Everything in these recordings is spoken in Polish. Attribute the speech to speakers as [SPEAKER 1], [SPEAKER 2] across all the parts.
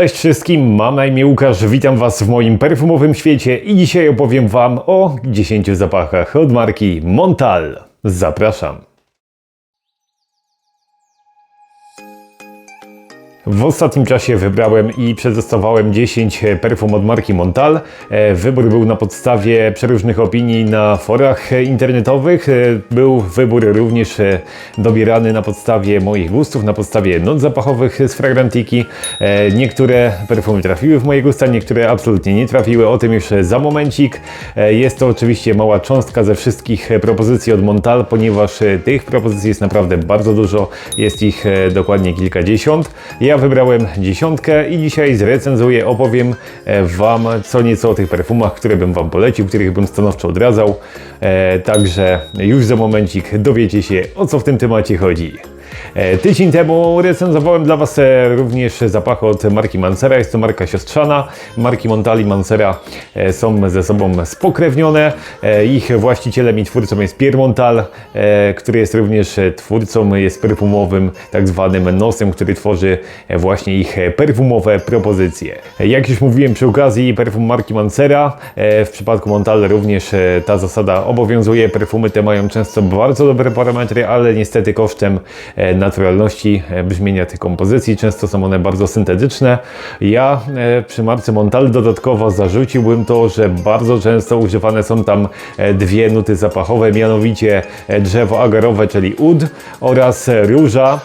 [SPEAKER 1] Cześć wszystkim, mam na imię Łukasz, witam Was w moim perfumowym świecie i dzisiaj opowiem Wam o 10 zapachach od marki Montal. Zapraszam. W ostatnim czasie wybrałem i przetestowałem 10 perfum od marki Montal. E, Wybór był na podstawie przeróżnych opinii na forach internetowych. E, Był wybór również e, dobierany na podstawie moich gustów, na podstawie not zapachowych z Fragrantiki. E, Niektóre perfumy trafiły w moje gusta, niektóre absolutnie nie trafiły. O tym już za momencik. E, Jest to oczywiście mała cząstka ze wszystkich e, propozycji od Montal, ponieważ e, tych propozycji jest naprawdę bardzo dużo. Jest ich e, dokładnie kilkadziesiąt. Ja wybrałem dziesiątkę i dzisiaj zrecenzuję, opowiem e, Wam co nieco o tych perfumach, które bym Wam polecił, których bym stanowczo odradzał. E, Także już za momencik dowiecie się o co w tym temacie chodzi. E, Tydzień temu recenzowałem dla Was e, również zapachy od marki Mancera. Jest to marka siostrzana. Marki Montali Mancera e, są ze sobą spokrewnione. Ich właścicielem i twórcą jest Pierre Montal, który jest również twórcą, jest perfumowym tak zwanym nosem, który tworzy właśnie ich perfumowe propozycje. Jak już mówiłem przy okazji perfum marki Mancera, w przypadku Montal również ta zasada obowiązuje. Perfumy te mają często bardzo dobre parametry, ale niestety kosztem naturalności e, brzmienia tych kompozycji. Często są one bardzo syntetyczne. Ja e, przy marce Montal dodatkowo zarzuciłbym to, że bardzo często używane są tam e, dwie nuty zapachowe, mianowicie drzewo agarowe, czyli ud oraz róża,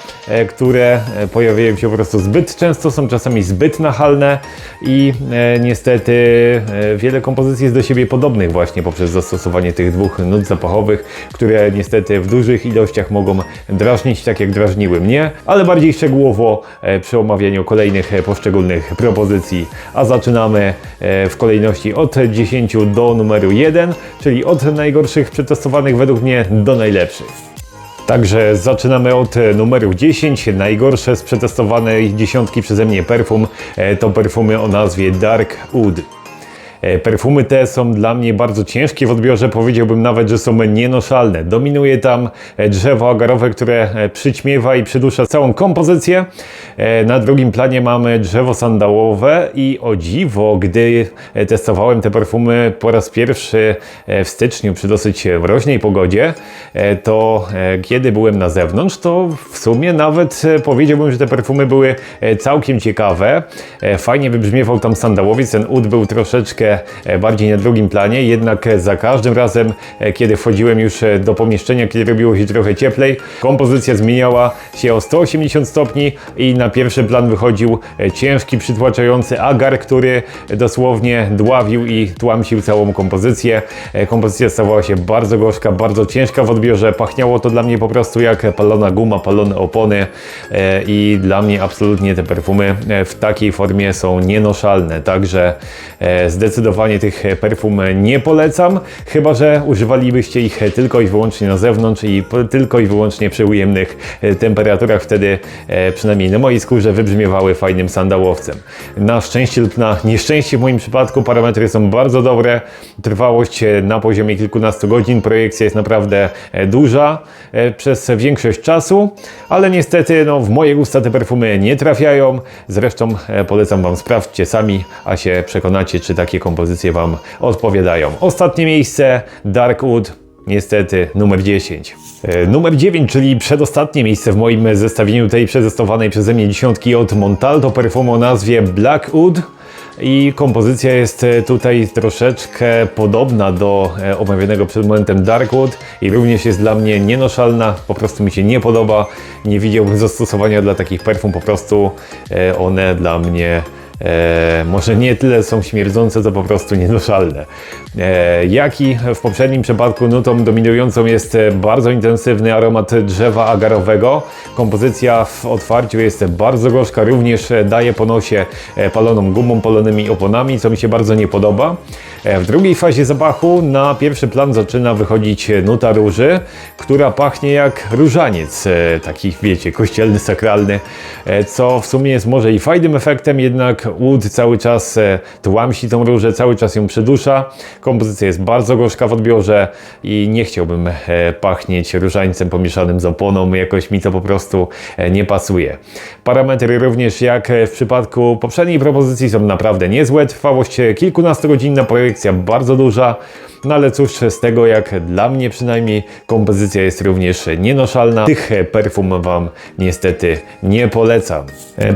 [SPEAKER 1] które pojawiają się po prostu zbyt często, są czasami zbyt nachalne i niestety wiele kompozycji jest do siebie podobnych właśnie poprzez zastosowanie tych dwóch nut zapachowych, które niestety w dużych ilościach mogą drażnić, tak jak drażniły mnie, ale bardziej szczegółowo e, przy omawianiu kolejnych e, poszczególnych propozycji. A zaczynamy e, w kolejności od 10 do numeru 1, czyli od najgorszych przetestowanych według mnie do najlepszych. Także zaczynamy od numeru 10. Najgorsze z przetestowanej dziesiątki przeze mnie perfum to perfumy o nazwie Dark Wood. E, Perfumy te są dla mnie bardzo ciężkie w odbiorze, powiedziałbym nawet, że są nienoszalne. Dominuje tam e, drzewo agarowe, które e, przyćmiewa i przydusza całą kompozycję. Na drugim planie mamy drzewo sandałowe i o dziwo, gdy testowałem te perfumy po raz pierwszy w styczniu przy dosyć mroźnej pogodzie, to kiedy byłem na zewnątrz, to w sumie nawet powiedziałbym, że te perfumy były całkiem ciekawe. Fajnie wybrzmiewał tam sandałowiec, ten ud był troszeczkę e, bardziej na drugim planie, jednak e, za każdym razem, e, kiedy wchodziłem już do pomieszczenia, kiedy robiło się trochę cieplej, kompozycja zmieniała się o 180 stopni i na pierwszy plan wychodził ciężki, przytłaczający agar, który dosłownie dławił i tłamsił całą kompozycję. Kompozycja stawała się bardzo gorzka, bardzo ciężka w odbiorze, pachniało to dla mnie po prostu jak palona guma, palone opony i dla mnie absolutnie te perfumy w takiej formie są nienoszalne, także e, zdecydowanie tych perfum nie polecam, chyba że używalibyście ich tylko i wyłącznie na zewnątrz i tylko i wyłącznie przy ujemnych e, temperaturach, wtedy e, przynajmniej na mojej skórze wybrzmiewały fajnym sandałowcem. Na szczęście lub na nieszczęście w moim przypadku parametry są bardzo dobre, trwałość e, na poziomie kilkunastu godzin, projekcja jest naprawdę e, duża e, przez większość czasu, ale niestety no, w moje gusta te perfumy nie trafiają. Zresztą e, polecam Wam, sprawdźcie sami, a się przekonacie, czy takie kompozycje Wam odpowiadają. Ostatnie miejsce Darkwood. Niestety numer 10. E, Numer 9, czyli przedostatnie miejsce w moim zestawieniu tej przetestowanej przeze mnie dziesiątki od Montal, to perfum o nazwie Blackwood. I kompozycja jest e, tutaj troszeczkę podobna do e, omawianego przed momentem Darkwood i również jest dla mnie nienoszalna, po prostu mi się nie podoba. Nie widziałbym zastosowania dla takich perfum, po prostu one dla mnie E, może nie tyle są śmierdzące, co po prostu niedoszalne. E, jak i w poprzednim przypadku nutą dominującą jest bardzo intensywny aromat drzewa agarowego. Kompozycja w otwarciu jest bardzo gorzka, również daje po nosie e, paloną gumą, palonymi oponami, co mi się bardzo nie podoba. E, w drugiej fazie zapachu na pierwszy plan zaczyna wychodzić nuta róży, która pachnie jak różaniec, e, taki wiecie, kościelny, sakralny, e, co w sumie jest może i fajnym efektem, jednak Ud cały czas e, tłamsi tą różę, cały czas ją przydusza. Kompozycja jest bardzo gorzka w odbiorze i nie chciałbym e, pachnieć różańcem pomieszanym z oponą. Jakoś mi to po prostu e, nie pasuje. Parametry również jak w przypadku poprzedniej propozycji są naprawdę niezłe. Trwałość kilkunastogodzinna, projekcja bardzo duża. No ale cóż z tego, jak dla mnie przynajmniej kompozycja jest również nienoszalna. Tych perfum Wam niestety nie polecam.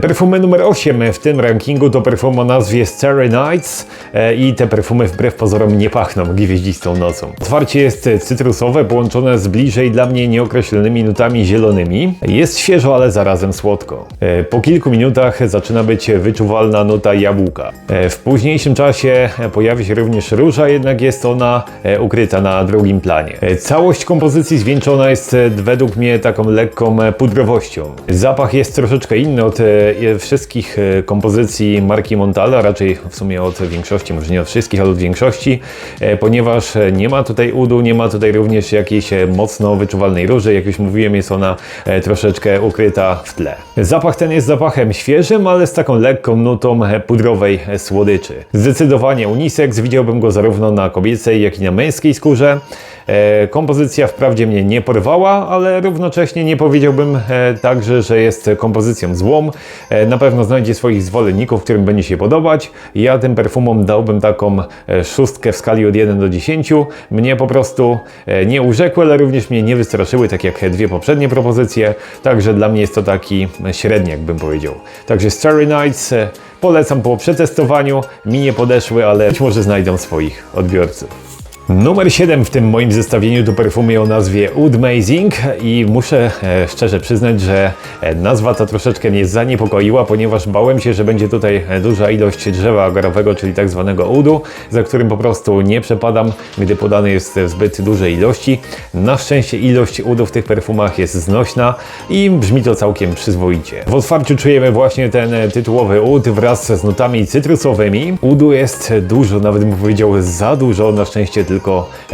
[SPEAKER 1] Perfumy numer 8 w tym rankingu to perfum o nazwie Starry Nights e, i te perfumy wbrew pozorom nie pachną gwieździstą nocą. Otwarcie jest cytrusowe, połączone z bliżej dla mnie nieokreślonymi nutami zielonymi. Jest świeżo, ale zarazem słodko. E, Po kilku minutach zaczyna być wyczuwalna nuta jabłka. E, W późniejszym czasie pojawi się również róża, jednak jest ona ukryta na drugim planie. Całość kompozycji zwieńczona jest według mnie taką lekką pudrowością. Zapach jest troszeczkę inny od wszystkich kompozycji marki Montale, raczej w sumie od większości, może nie od wszystkich, ale od większości, e, ponieważ nie ma tutaj udu, nie ma tutaj również jakiejś e, mocno wyczuwalnej róży. Jak już mówiłem, jest ona e, troszeczkę ukryta w tle. Zapach ten jest zapachem świeżym, ale z taką lekką nutą pudrowej słodyczy. Zdecydowanie unisex, widziałbym go zarówno na kobiecej, jak i na męskiej skórze. E, Kompozycja wprawdzie mnie nie porwała, ale równocześnie nie powiedziałbym e, także, że jest kompozycją złą. E, Na pewno znajdzie swoich zwolenników, którym będzie się podobać. Ja tym perfumom dałbym taką szóstkę w skali od 1 do 10. Mnie po prostu nie urzekły, ale również mnie nie wystraszyły, tak jak dwie poprzednie propozycje. Także dla mnie jest to taki średniak, bym powiedział. Także Starry Nights polecam po przetestowaniu. Mi nie podeszły, ale być może znajdą swoich odbiorców. Numer 7 w tym moim zestawieniu to perfumy o nazwie Oud Amazing i muszę e, szczerze przyznać, że e, nazwa ta troszeczkę mnie zaniepokoiła, ponieważ bałem się, że będzie tutaj e, duża ilość drzewa agarowego, czyli tak zwanego udu, za którym po prostu nie przepadam, gdy podany jest w zbyt dużej ilości. Na szczęście ilość udu w tych perfumach jest znośna i brzmi to całkiem przyzwoicie. W otwarciu czujemy właśnie ten tytułowy ud wraz z nutami cytrusowymi. Udu jest dużo, nawet bym powiedział za dużo, na szczęście tylko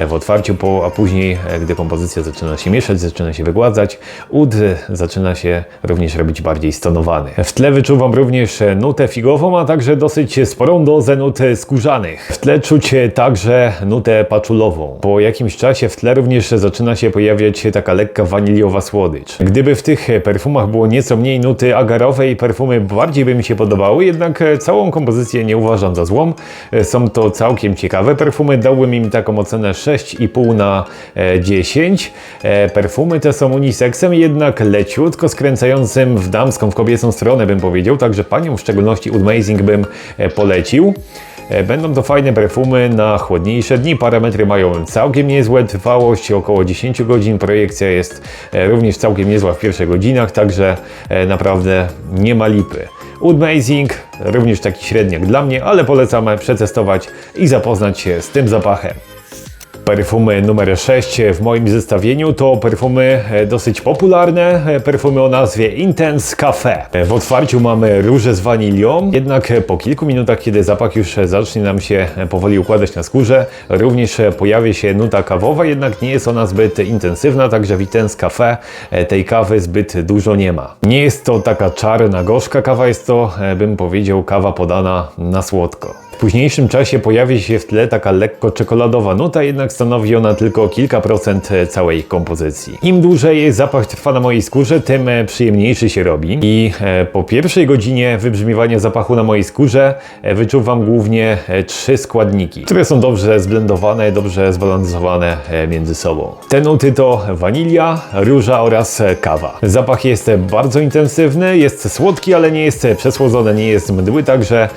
[SPEAKER 1] w otwarciu, a później, e, gdy kompozycja zaczyna się mieszać, zaczyna się wygładzać, ud e, zaczyna się również robić bardziej stonowany. W tle wyczuwam również e, nutę figową, a także dosyć sporą dozę nut skórzanych. W tle czuć e, także nutę paczulową. Po jakimś czasie w tle również zaczyna się pojawiać taka lekka waniliowa słodycz. Gdyby w tych e, perfumach było nieco mniej nuty agarowej, perfumy bardziej by mi się podobały, jednak e, całą kompozycję nie uważam za złą. E, Są to całkiem ciekawe perfumy, dałbym im taką ocenę 6,5 na e, 10. E, Perfumy te są uniseksem, jednak leciutko skręcającym w damską, w kobiecą stronę bym powiedział, także panią w szczególności Amazing bym e, polecił. E, Będą to fajne perfumy na chłodniejsze dni. Parametry mają całkiem niezłe, trwałość około 10 godzin. Projekcja jest e, również całkiem niezła w pierwszych godzinach, także e, naprawdę nie ma lipy. Oud Amazing, również taki średniak dla mnie, ale polecam przetestować i zapoznać się z tym zapachem. Perfumy numer 6 w moim zestawieniu to perfumy e, dosyć popularne, e, perfumy o nazwie Intense Cafe. E, W otwarciu mamy róże z wanilią, jednak po kilku minutach, kiedy zapach już zacznie nam się powoli układać na skórze, również pojawi się nuta kawowa, jednak nie jest ona zbyt intensywna, także w Intense Cafe tej kawy zbyt dużo nie ma. Nie jest to taka czarna, gorzka kawa, jest to, bym powiedział, kawa podana na słodko. W późniejszym czasie pojawi się w tle taka lekko czekoladowa nuta, jednak stanowi ona tylko kilka procent e, całej kompozycji. Im dłużej zapach trwa na mojej skórze, tym e, przyjemniejszy się robi. I e, po pierwszej godzinie wybrzmiewania zapachu na mojej skórze wyczuwam głównie trzy składniki, które są dobrze zblendowane, dobrze zbalansowane między sobą. Te nuty to wanilia, róża oraz kawa. Zapach jest bardzo intensywny, jest słodki, ale nie jest przesłodzony, nie jest mdły, także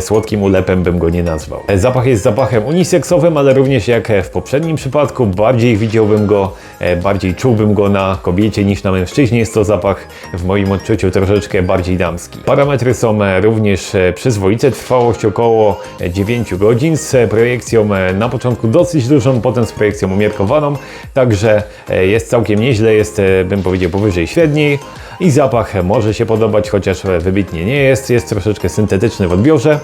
[SPEAKER 1] słodkim ulepem bym go nie nazwał. E, Zapach jest zapachem uniseksowym, ale również jak e, w poprzednim przypadku, bardziej widziałbym go, e, bardziej czułbym go na kobiecie niż na mężczyźnie. Jest to zapach w moim odczuciu troszeczkę bardziej damski. Parametry są również przyzwoite, trwałość około e, 9 godzin z projekcją na początku dosyć dużą, potem z projekcją umiarkowaną, także jest całkiem nieźle, jest bym powiedział powyżej średniej i zapach może się podobać, chociaż wybitnie nie jest, jest troszeczkę syntetyczny w odbiorze.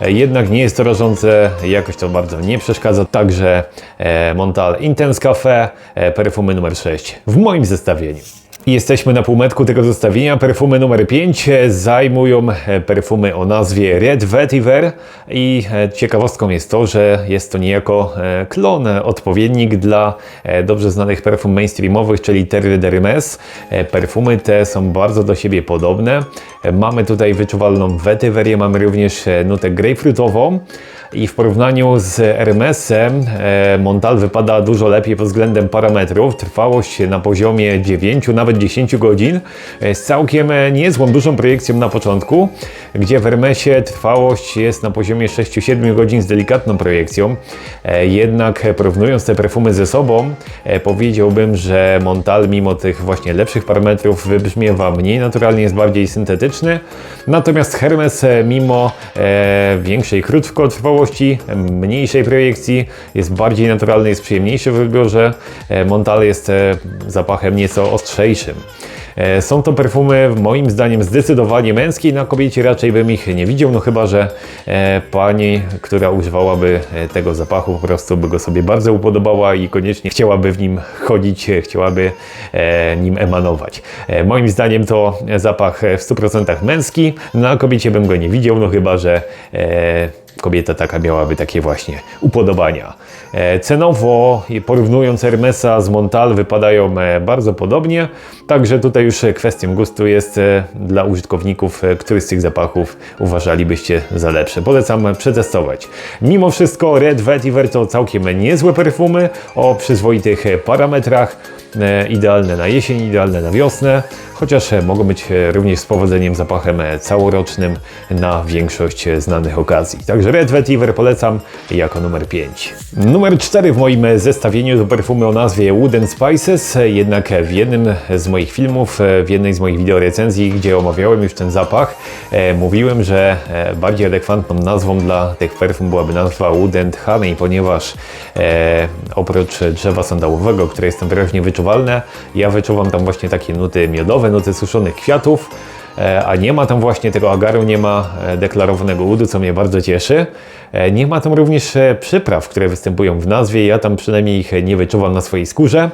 [SPEAKER 1] Jednak nie jest to rażące, jakoś to bardzo nie przeszkadza. Także e, Montal Intense Cafe, e, perfumy numer 6 w moim zestawieniu. Jesteśmy na półmetku tego zestawienia. Perfumy numer 5 zajmują e, perfumy o nazwie Red Vetiver i e, ciekawostką jest to, że jest to niejako e, klon, odpowiednik dla dobrze znanych perfum mainstreamowych, czyli Terry d'Hermes. Perfumy te są bardzo do siebie podobne. Mamy tutaj wyczuwalną Vetiverię, mamy również nutę grapefruitową. I w porównaniu z Hermesem e, Montal wypada dużo lepiej pod względem parametrów. Trwałość na poziomie 9, nawet 10 godzin z całkiem e, niezłą, dużą projekcją na początku, gdzie w Hermesie trwałość jest na poziomie 6-7 godzin z delikatną projekcją. E, Jednak porównując te perfumy ze sobą, powiedziałbym, że Montal mimo tych właśnie lepszych parametrów wybrzmiewa mniej naturalnie, jest bardziej syntetyczny. Natomiast Hermes mimo większej krótkotrwałości, mniejszej projekcji jest bardziej naturalny, jest przyjemniejszy w odbiorze. E, Montal jest e, zapachem nieco ostrzejszym. E, Są to perfumy moim zdaniem zdecydowanie męskie, na kobiecie raczej bym ich nie widział, no chyba, że pani, która używałaby tego zapachu, po prostu by go sobie bardzo upodobała i koniecznie chciałaby w nim chodzić, chciałaby nim emanować. Moim zdaniem to zapach w 100% męski, na kobiecie bym go nie widział, no chyba, że kobieta taka miałaby takie właśnie upodobania. E, Cenowo, porównując Hermesa z Montal, wypadają e, bardzo podobnie, także tutaj już kwestią gustu jest e, dla użytkowników, który z tych zapachów uważalibyście za lepsze. Polecam przetestować. Mimo wszystko Red Vetiver to całkiem niezłe perfumy o przyzwoitych parametrach, idealne na jesień, idealne na wiosnę, chociaż e, mogą być e, również z powodzeniem zapachem e, całorocznym na większość znanych okazji. Także Red Vetiver polecam jako numer 5. Numer 4 w moim zestawieniu to perfumy o nazwie Wooden Spices, jednak w jednym z moich filmów, w jednej z moich wideorecenzji, gdzie omawiałem już ten zapach, mówiłem, że bardziej adekwatną nazwą dla tych perfum byłaby nazwa Wooden Honey, ponieważ oprócz drzewa sandałowego, które jest tam wyraźnie wyczuwalne, ja wyczuwam tam właśnie takie nuty miodowe, nuty suszonych kwiatów, e, a nie ma tam właśnie tego agaru, nie ma e, deklarowanego udu, co mnie bardzo cieszy. E, Nie ma tam również przypraw, które występują w nazwie, ja tam przynajmniej ich nie wyczuwam na swojej skórze.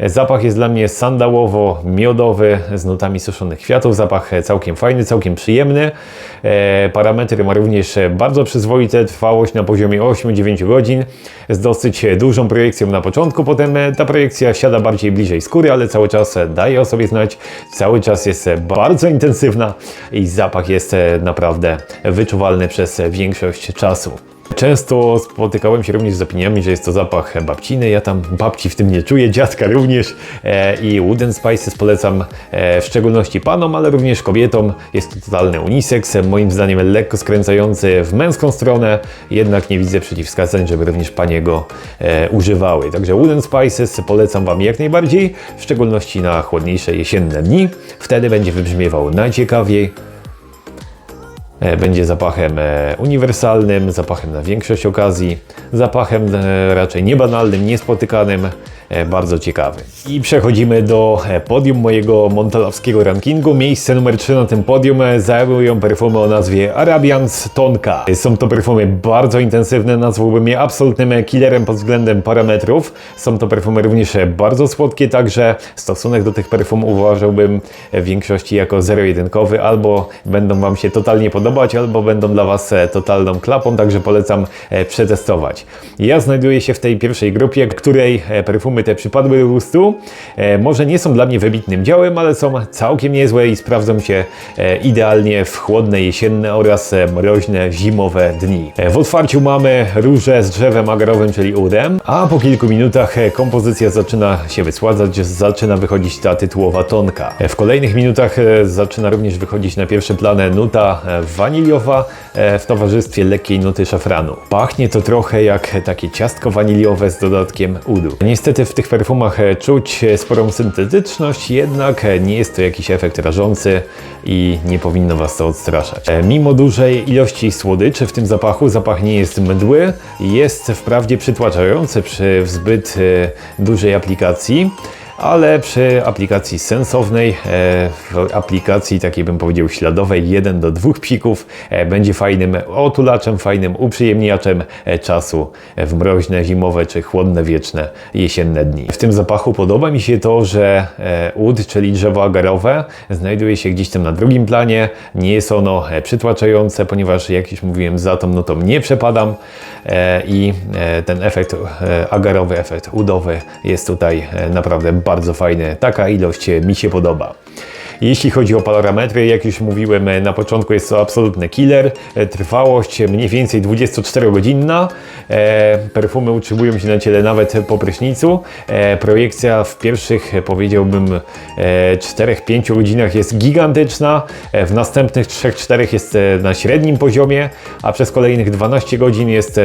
[SPEAKER 1] Zapach jest dla mnie sandałowo-miodowy z nutami suszonych kwiatów. Zapach e, całkiem fajny, całkiem przyjemny. E, Parametry ma również e, bardzo przyzwoite, trwałość na poziomie 8-9 godzin z dosyć dużą projekcją na początku. Potem ta projekcja siada bardziej bliżej skóry, ale cały czas daje o sobie znać. Cały czas jest bardzo intensywna i zapach jest naprawdę wyczuwalny przez większość czasu. Często spotykałem się również z opiniami, że jest to zapach babciny. Ja tam babci w tym nie czuję, dziadka również. E, I Wooden Spices polecam e, w szczególności panom, ale również kobietom. Jest to totalny unisex, moim zdaniem lekko skręcający w męską stronę, jednak nie widzę przeciwwskazań, żeby również panie go e, używały. Także Wooden Spices polecam Wam jak najbardziej, w szczególności na chłodniejsze jesienne dni. Wtedy będzie wybrzmiewał najciekawiej. E, Będzie zapachem e, uniwersalnym, zapachem na większość okazji, zapachem e, raczej niebanalnym, niespotykanym, bardzo ciekawym. I przechodzimy do podium mojego montalowskiego rankingu. Miejsce numer 3 na tym podium zajmują perfumy o nazwie Arabians Tonka. Są to perfumy bardzo intensywne, nazwałbym je absolutnym killerem pod względem parametrów. Są to perfumy również bardzo słodkie, także stosunek do tych perfum uważałbym w większości jako zero-jedynkowy, albo będą Wam się totalnie podobać, albo będą dla Was e, totalną klapą, także polecam e, przetestować. Ja znajduję się w tej pierwszej grupie, której e, perfumy te przypadły do gustu. Może nie są dla mnie wybitnym dziełem, ale są całkiem niezłe i sprawdzą się idealnie w chłodne jesienne oraz mroźne zimowe dni. W otwarciu mamy róże z drzewem agarowym, czyli udem, a po kilku minutach kompozycja zaczyna się wysładzać, zaczyna wychodzić ta tytułowa tonka. W kolejnych minutach zaczyna również wychodzić na pierwszy plan nuta waniliowa e, w towarzystwie lekkiej nuty szafranu. Pachnie to trochę jak takie ciastko waniliowe z dodatkiem udu. Niestety w tych perfumach e, czuć e, sporą syntetyczność, jednak nie jest to jakiś efekt rażący i nie powinno Was to odstraszać. Mimo dużej ilości słodyczy w tym zapachu, zapach nie jest mdły, jest wprawdzie przytłaczający przy zbyt dużej aplikacji, ale przy aplikacji sensownej, e, w aplikacji takiej bym powiedział śladowej, 1 do 2 psików, e, będzie fajnym otulaczem, fajnym uprzyjemniaczem e, czasu w mroźne, zimowe czy chłodne, wieczne, jesienne dni. W tym zapachu podoba mi się to, że ud, czyli drzewo agarowe, znajduje się gdzieś tam na drugim planie. Nie jest ono przytłaczające, ponieważ jak już mówiłem, za tą nutą nie przepadam i ten efekt agarowy, efekt udowy jest tutaj naprawdę bardzo fajny. Taka ilość mi się podoba. Jeśli chodzi o parametry, jak już mówiłem e, na początku, jest to absolutny killer. E, Trwałość mniej więcej 24-godzinna. E, Perfumy utrzymują się na ciele nawet po prysznicu. E, Projekcja w pierwszych, e, powiedziałbym, e, 4-5 godzinach jest gigantyczna. E, W następnych 3-4 jest e, na średnim poziomie, a przez kolejnych 12 godzin jest e,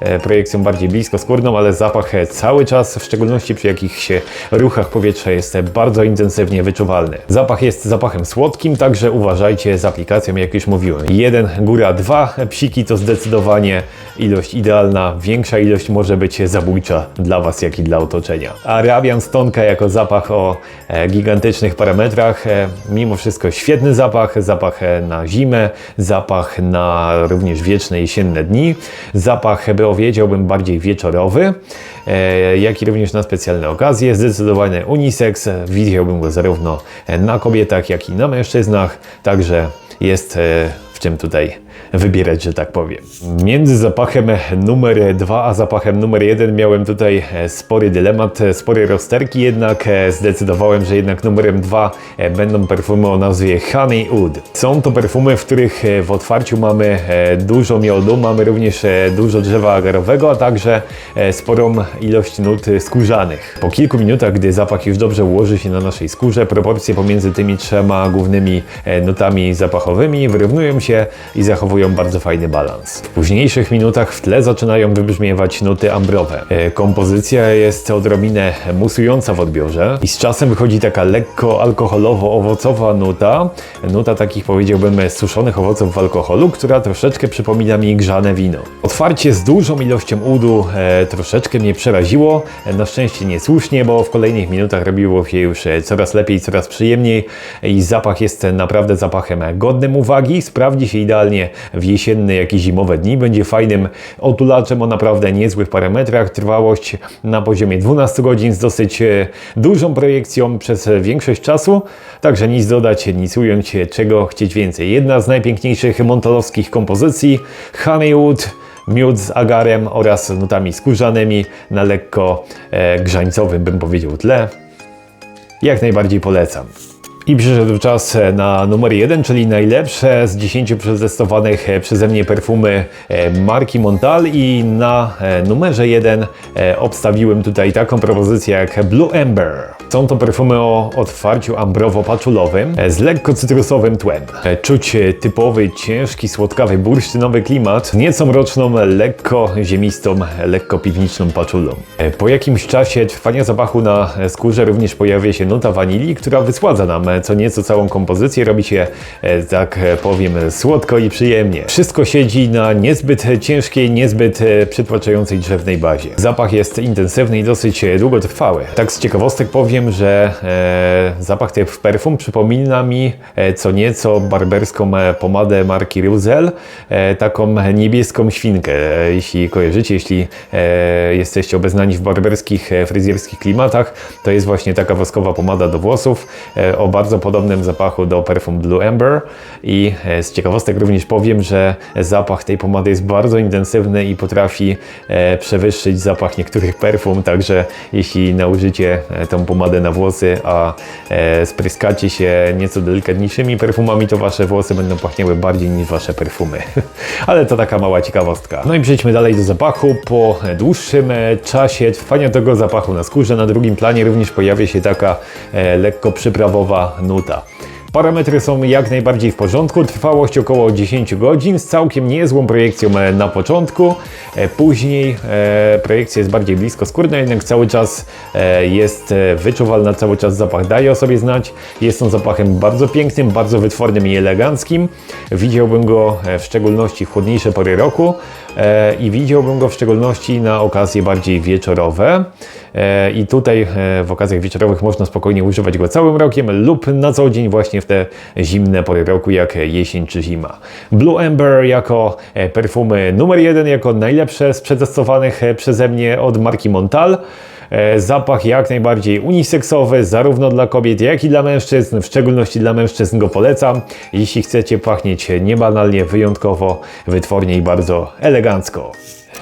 [SPEAKER 1] e, projekcją bardziej blisko skórną, ale zapach e, cały czas, w szczególności przy jakichś e, ruchach powietrza, jest e, bardzo intensywnie wyczuwalny. Zapach jest zapachem słodkim, także uważajcie z aplikacją, jak już mówiłem. Jeden, góra dwa psiki to zdecydowanie ilość idealna. Większa ilość może być zabójcza dla Was, jak i dla otoczenia. Arabian Stonka jako zapach o e, gigantycznych parametrach. E, mimo wszystko świetny zapach, zapach e, na zimę, zapach na również wieczne jesienne dni, zapach, by powiedziałbym, bardziej wieczorowy, jak i również na specjalne okazje. Zdecydowanie unisex, widziałbym go zarówno na kobietach, jak i na mężczyznach, także jest e, w czym tutaj wybierać, że tak powiem. Między zapachem numer dwa a zapachem numer jeden miałem tutaj e, spory dylemat, e, spory rozterki, jednak e, zdecydowałem, że jednak numerem dwa e, będą perfumy o nazwie Honey Oud. Są to perfumy, w których w otwarciu mamy dużo miodu, mamy również dużo drzewa agarowego, a także sporą ilość nut skórzanych. Po kilku minutach, gdy zapach już dobrze ułoży się na naszej skórze, proporcje pomiędzy tymi trzema głównymi nutami zapachowymi wyrównują się i zachowują bardzo fajny balans. W późniejszych minutach w tle zaczynają wybrzmiewać nuty ambrowe. E, Kompozycja jest odrobinę musująca w odbiorze i z czasem wychodzi taka lekko alkoholowo-owocowa nuta. Nuta takich powiedziałbym suszonych owoców w alkoholu, która troszeczkę przypomina mi grzane wino. Otwarcie z dużą ilością udu e, troszeczkę mnie przeraziło. E, na szczęście niesłusznie, bo w kolejnych minutach robiło się już e, coraz lepiej, coraz przyjemniej i zapach jest naprawdę zapachem godnym uwagi. Sprawdzi się idealnie w jesienne, jak i zimowe dni. Będzie fajnym otulaczem o naprawdę niezłych parametrach. Trwałość na poziomie 12 godzin z dosyć e, dużą projekcją przez większość czasu. Także nic dodać, nic ująć, czego chcieć więcej. Jedna z najpiękniejszych montalowskich kompozycji, Honeywood, miód z agarem oraz nutami skórzanymi na lekko e, grzańcowym, bym powiedział, tle. Jak najbardziej polecam. I przyszedł czas na numer jeden, czyli najlepsze z 10 przetestowanych przeze mnie perfumy e, marki Montal i na e, numerze jeden e, obstawiłem tutaj taką propozycję jak Blue Amber. Są to perfumy o otwarciu ambrowo-paczulowym e, z lekko cytrusowym tłem. E, Czuć e, typowy, ciężki, słodkawy, bursztynowy klimat, nieco mroczną, lekko ziemistą, lekko piwniczną paczulą. E, Po jakimś czasie trwania zapachu na e, skórze również pojawia się nuta wanilii, która wysładza nam e, co nieco całą kompozycję, robi się, e, tak e, powiem, słodko i przyjemnie. Wszystko siedzi na niezbyt ciężkiej, niezbyt e, przytłaczającej drzewnej bazie. Zapach jest intensywny i dosyć długotrwały. Tak z ciekawostek powiem, że e, zapach tych perfum przypomina mi co nieco barberską pomadę marki Ruzel, e, taką niebieską świnkę. Jeśli kojarzycie, jeśli e, jesteście obeznani w barberskich, fryzjerskich klimatach, to jest właśnie taka woskowa pomada do włosów e, o bardzo podobnym zapachu do perfum Blue Amber i e, z ciekawostek również powiem, że zapach tej pomady jest bardzo intensywny i potrafi e, przewyższyć zapach niektórych perfum, także jeśli nałożycie e, tą pomadę na włosy, a spryskacie się nieco delikatniejszymi perfumami, to wasze włosy będą pachniały bardziej niż wasze perfumy. Ale to taka mała ciekawostka. No i przejdźmy dalej do zapachu. Po dłuższym czasie trwania tego zapachu na skórze, na drugim planie również pojawia się taka lekko przyprawowa nuta. Parametry są jak najbardziej w porządku, trwałość około 10 godzin z całkiem niezłą projekcją e, na początku. E, Później e, projekcja jest bardziej blisko skórna, jednak cały czas jest wyczuwalna, cały czas zapach daje o sobie znać. Jest on zapachem bardzo pięknym, bardzo wytwornym i eleganckim. Widziałbym go w szczególności w chłodniejsze pory roku i widziałbym go w szczególności na okazje bardziej wieczorowe. e, i tutaj e, w okazjach wieczorowych można spokojnie używać go całym rokiem lub na co dzień właśnie w te zimne pory roku jak jesień czy zima. Blue Amber jako e, perfumy numer jeden, jako najlepsze z przetestowanych e, przeze mnie od marki Montal. E, Zapach jak najbardziej uniseksowy, zarówno dla kobiet, jak i dla mężczyzn. W szczególności dla mężczyzn go polecam. Jeśli chcecie pachnieć niebanalnie, wyjątkowo, wytwornie i bardzo elegancko.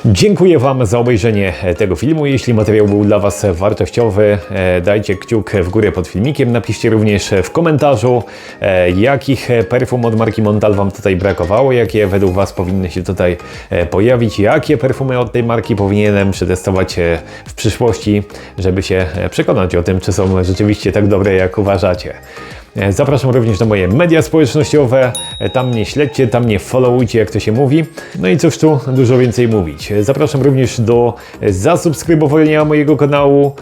[SPEAKER 1] Dziękuję Wam za obejrzenie tego filmu. Jeśli materiał był dla Was wartościowy, e, dajcie kciuk w górę pod filmikiem. Napiszcie również w komentarzu, e, jakich perfum od marki Montal Wam tutaj brakowało, jakie według Was powinny się tutaj e, pojawić, jakie perfumy od tej marki powinienem przetestować e, w przyszłości, żeby się e, przekonać o tym, czy są rzeczywiście tak dobre, jak uważacie. E, Zapraszam również na moje media społecznościowe. E, Tam mnie śledźcie, tam mnie followujcie, jak to się mówi. No i cóż tu dużo więcej mówić. E, Zapraszam również do zasubskrybowania mojego kanału.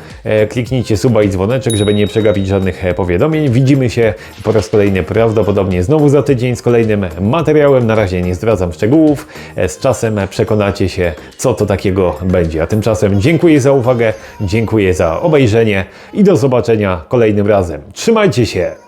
[SPEAKER 1] Kliknijcie suba i dzwoneczek, żeby nie przegapić żadnych powiadomień. Widzimy się po raz kolejny prawdopodobnie znowu za tydzień z kolejnym materiałem. Na razie nie zdradzam szczegółów. Z czasem przekonacie się, co to takiego będzie. A tymczasem dziękuję za uwagę, dziękuję za obejrzenie i do zobaczenia kolejnym razem. Trzymajcie się!